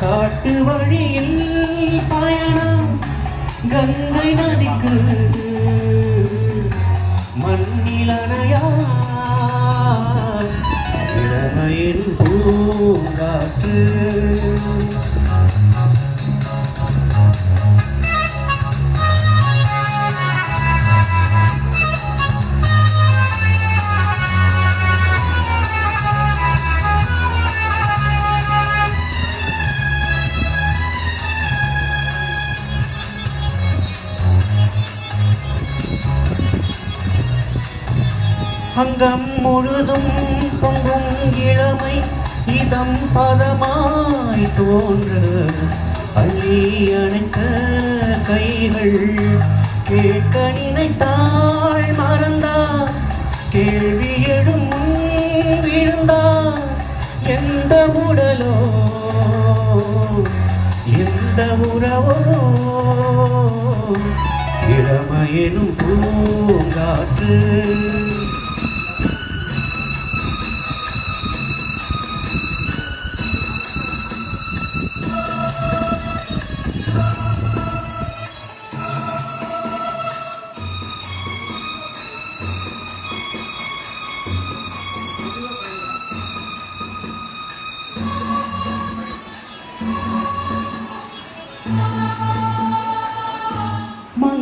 காட்டு வழியில் பயணம் கங்கை நதிக்கு மண்ணிலனையார் இளமையின் பூங்காற்று அங்கம் முழுதும் பொங்கும் இளமை. இதம் பதமாய் தோன்று அள்ளி அணைக்க கைகள் கேட்க நினைத்தாள் மறந்தா. கேள்வி எழும் விழுந்தா. எந்த உடலோ? எந்த உறவோ? இளமையெனும் பூங்காற்று.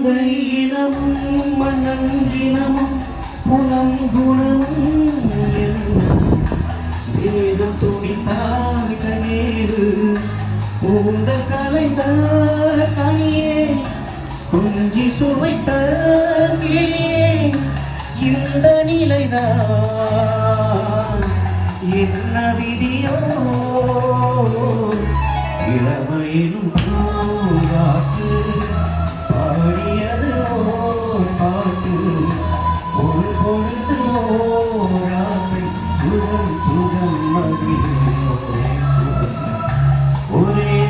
மங்கை இனமும் மன்னன் புலம் குணமும் வேதம் துணித்தாய் கண்ணீரு உந்த கலைந்தார் கனியே குஞ்சி சுவைத்தார் கிளியே இந்த நிலைதான் என்ன விதியோ இளமையினும் ওরে